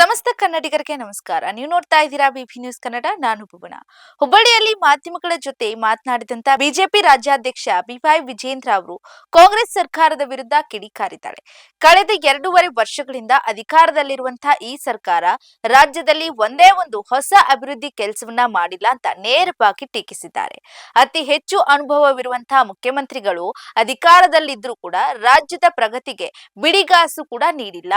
ಸಮಸ್ತ ಕನ್ನಡಿಗರಿಗೆ ನಮಸ್ಕಾರ. ನೀವು ನೋಡ್ತಾ ಇದ್ದೀರಾ ಬಿಪಿ ನ್ಯೂಸ್ ಕನ್ನಡ, ನಾನು ಭುವನ. ಹುಬ್ಬಳ್ಳಿಯಲ್ಲಿ ಮಾಧ್ಯಮಗಳ ಜೊತೆ ಮಾತನಾಡಿದಂತ ಬಿಜೆಪಿ ರಾಜ್ಯಾಧ್ಯಕ್ಷ ಬಿವೈ ವಿಜೇಂದ್ರ ಅವರು ಕಾಂಗ್ರೆಸ್ ಸರ್ಕಾರದ ವಿರುದ್ಧ ಕಿಡಿಕಾರಿದ್ದಾರೆ. ಕಳೆದ ಎರಡೂವರೆ ವರ್ಷಗಳಿಂದ ಅಧಿಕಾರದಲ್ಲಿರುವಂತಹ ಈ ಸರ್ಕಾರ ರಾಜ್ಯದಲ್ಲಿ ಒಂದೇ ಒಂದು ಹೊಸ ಅಭಿವೃದ್ಧಿ ಕೆಲಸವನ್ನ ಮಾಡಿಲ್ಲ ಅಂತ ನೇರವಾಗಿ ಟೀಕಿಸಿದ್ದಾರೆ. ಅತಿ ಹೆಚ್ಚು ಅನುಭವವಿರುವಂತಹ ಮುಖ್ಯಮಂತ್ರಿಗಳು ಅಧಿಕಾರದಲ್ಲಿದ್ರೂ ಕೂಡ ರಾಜ್ಯದ ಪ್ರಗತಿಗೆ ಬಿಡಿಗಾಸು ಕೂಡ ನೀಡಿಲ್ಲ.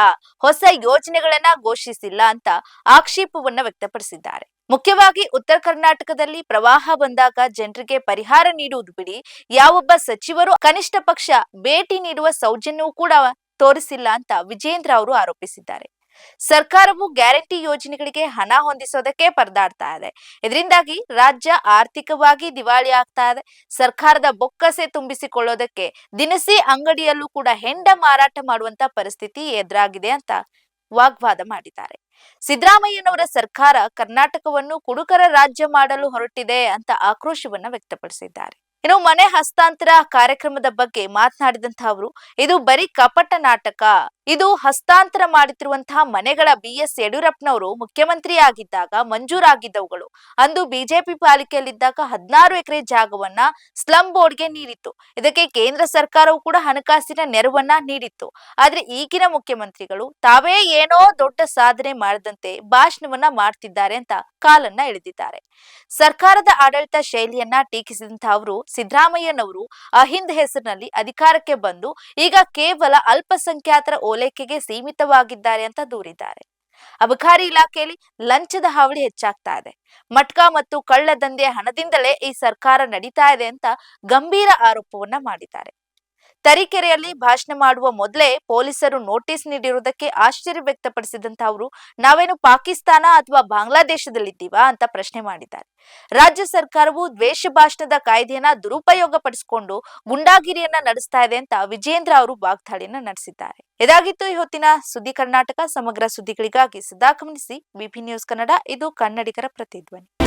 ಹೊಸ ಯೋಜನೆಗಳನ್ನ ಘೋಷಿಸಿಲ್ಲ ಅಂತ ಆಕ್ಷೇಪವನ್ನ ವ್ಯಕ್ತಪಡಿಸಿದ್ದಾರೆ. ಮುಖ್ಯವಾಗಿ ಉತ್ತರ ಕರ್ನಾಟಕದಲ್ಲಿ ಪ್ರವಾಹ ಬಂದಾಗ ಜನರಿಗೆ ಪರಿಹಾರ ನೀಡುವುದು ಬಿಡಿ, ಯಾವೊಬ್ಬ ಸಚಿವರು ಕನಿಷ್ಠ ಪಕ್ಷ ಭೇಟಿ ನೀಡುವ ಸೌಜನ್ಯವೂ ಕೂಡ ತೋರಿಸಿಲ್ಲ ಅಂತ ವಿಜೇಂದ್ರ ಅವರು ಆರೋಪಿಸಿದ್ದಾರೆ. ಸರ್ಕಾರವು ಗ್ಯಾರಂಟಿ ಯೋಜನೆಗಳಿಗೆ ಹಣ ಹೊಂದಿಸೋದಕ್ಕೆ ಪರದಾಡ್ತಾ ಇದೆ. ಇದರಿಂದಾಗಿ ರಾಜ್ಯ ಆರ್ಥಿಕವಾಗಿ ದಿವಾಳಿ ಆಗ್ತಾ ಇದೆ. ಸರ್ಕಾರದ ಬೊಕ್ಕಸೆ ತುಂಬಿಸಿಕೊಳ್ಳೋದಕ್ಕೆ ದಿನಸಿ ಅಂಗಡಿಯಲ್ಲೂ ಕೂಡ ಹೆಂಡ ಮಾರಾಟ ಮಾಡುವಂತ ಪರಿಸ್ಥಿತಿ ಎದುರಾಗಿದೆ ಅಂತ ವಾಗ್ವಾದ ಮಾಡಿದ್ದಾರೆ. ಸಿದ್ದರಾಮಯ್ಯನವರ ಸರ್ಕಾರ ಕರ್ನಾಟಕವನ್ನು ಕುಡುಕರ ರಾಜ್ಯ ಮಾಡಲು ಹೊರಟಿದೆ ಅಂತ ಆಕ್ರೋಶವನ್ನ ವ್ಯಕ್ತಪಡಿಸಿದ್ದಾರೆ. ಇನ್ನು ಮನೆ ಹಸ್ತಾಂತರ ಕಾರ್ಯಕ್ರಮದ ಬಗ್ಗೆ ಮಾತನಾಡಿದಂತಹ ಅವರು, ಇದು ಬರೀ ಕಪಟ ನಾಟಕ. ಇದು ಹಸ್ತಾಂತರ ಮಾಡುತ್ತಿರುವಂತಹ ಮನೆಗಳ ಬಿ ಎಸ್ ಯಡಿಯೂರಪ್ಪನವರು ಮುಖ್ಯಮಂತ್ರಿ ಆಗಿದ್ದಾಗ ಮಂಜೂರಾಗಿದ್ದವುಗಳು. ಅಂದು ಬಿಜೆಪಿ ಪಾಲಿಕೆಯಲ್ಲಿದ್ದಾಗ ಹದಿನಾರು ಎಕರೆ ಜಾಗವನ್ನ ಸ್ಲಂ ಬೋರ್ಡ್ಗೆ ನೀಡಿತ್ತು. ಇದಕ್ಕೆ ಕೇಂದ್ರ ಸರ್ಕಾರವು ಕೂಡ ಹಣಕಾಸಿನ ನೆರವನ್ನ ನೀಡಿತ್ತು. ಆದ್ರೆ ಈಗಿನ ಮುಖ್ಯಮಂತ್ರಿಗಳು ತಾವೇ ಏನೋ ದೊಡ್ಡ ಸಾಧನೆ ಮಾಡದಂತೆ ಭಾಷಣವನ್ನ ಮಾಡ್ತಿದ್ದಾರೆ ಅಂತ ಕಾಲನ್ನ ಎಳೆದಿದ್ದಾರೆ. ಸರ್ಕಾರದ ಆಡಳಿತ ಶೈಲಿಯನ್ನ ಟೀಕಿಸಿದಂತಹ ಅವರು ಸಿದ್ದರಾಮಯ್ಯನವರು ಅಹಿಂದ್ ಹೆಸರಿನಲ್ಲಿ ಅಧಿಕಾರಕ್ಕೆ ಬಂದು ಈಗ ಕೇವಲ ಅಲ್ಪಸಂಖ್ಯಾತರ ಓಲೈಕೆಗೆ ಸೀಮಿತವಾಗಿದ್ದಾರೆ ಅಂತ ದೂರಿದ್ದಾರೆ. ಅಬಕಾರಿ ಇಲಾಖೆಯಲ್ಲಿ ಲಂಚದ ಹಾವಳಿ ಹೆಚ್ಚಾಗ್ತಾ ಇದೆ. ಮಟ್ಕಾ ಮತ್ತು ಕಳ್ಳ ದಂಧೆಯ ಹಣದಿಂದಲೇ ಈ ಸರ್ಕಾರ ನಡೀತಾ ಇದೆ ಅಂತ ಗಂಭೀರ ಆರೋಪವನ್ನ ಮಾಡಿದ್ದಾರೆ. ತರೀಕೆರೆಯಲ್ಲಿ ಭಾಷಣ ಮಾಡುವ ಮೊದಲೇ ಪೊಲೀಸರು ನೋಟಿಸ್ ನೀಡಿರುವುದಕ್ಕೆ ಆಶ್ಚರ್ಯ ವ್ಯಕ್ತಪಡಿಸಿದಂತ ಅವರು, ನಾವೇನು ಪಾಕಿಸ್ತಾನ ಅಥವಾ ಬಾಂಗ್ಲಾದೇಶದಲ್ಲಿದ್ದೀವಾ ಅಂತ ಪ್ರಶ್ನೆ ಮಾಡಿದ್ದಾರೆ. ರಾಜ್ಯ ಸರ್ಕಾರವು ದ್ವೇಷ ಭಾಷಣದ ಕಾಯ್ದೆಯನ್ನ ದುರುಪಯೋಗ ಪಡಿಸಿಕೊಂಡು ಗುಂಡಾಗಿರಿಯನ್ನ ನಡೆಸ್ತಾ ಇದೆ ಅಂತ ವಿಜೇಂದ್ರ ಅವರು ವಾಗ್ದಾಳಿಯನ್ನ ನಡೆಸಿದ್ದಾರೆ. ಇದಾಗಿತ್ತು ಈ ಹೊತ್ತಿನ ಸುದ್ದಿ ಕರ್ನಾಟಕ, ಸಮಗ್ರ ಸುದ್ದಿಗಳಿಗಾಗಿ ಸದಾ ಗಮನಿಸಿ ಬಿಪಿ ನ್ಯೂಸ್ ಕನ್ನಡ, ಇದು ಕನ್ನಡಿಗರ ಪ್ರತಿಧ್ವನಿ.